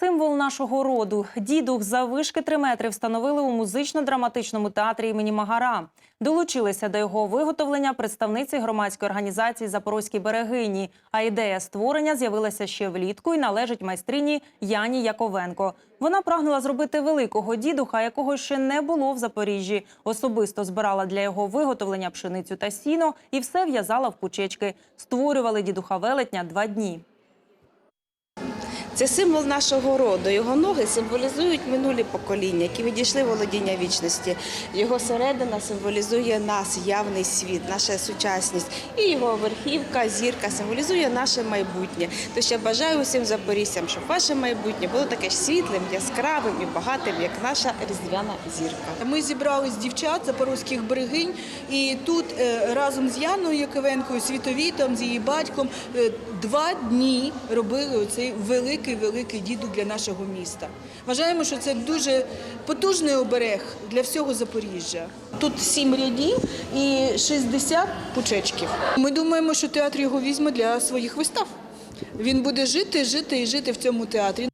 Символ нашого роду дідух заввишки 3 метри встановили у музично-драматичному театрі імені Магара. Долучилися до його виготовлення представниці громадської організації Запорозькі берегині. А ідея створення з'явилася ще влітку і належить майстрині Яні Яковенко. Вона прагнула зробити великого дідуха, якого ще не було в Запоріжжі. Особисто збирала для його виготовлення пшеницю та сіно і все в'язала в кучечки. Створювали дідуха велетня два дні. Це символ нашого роду. Його ноги символізують минулі покоління, які відійшли володіння вічності. Його середина символізує нас, явний світ, наша сучасність. І його верхівка, зірка символізує наше майбутнє. Тож я бажаю усім запоріжцям, щоб ваше майбутнє було таке ж світлим, яскравим і багатим, як наша різдвяна зірка. Ми зібрались дівчат запорозьких берегинь, і тут е, разом з Яною Яковенкою, світовітом, з її батьком е, два дні робили оцей великий великий дідух для нашого міста. Вважаємо, що це дуже потужний оберег для всього Запоріжжя. Тут сім рядів і 60 пучечків. Ми думаємо, що театр його візьме для своїх вистав. Він буде жити, жити і жити в цьому театрі.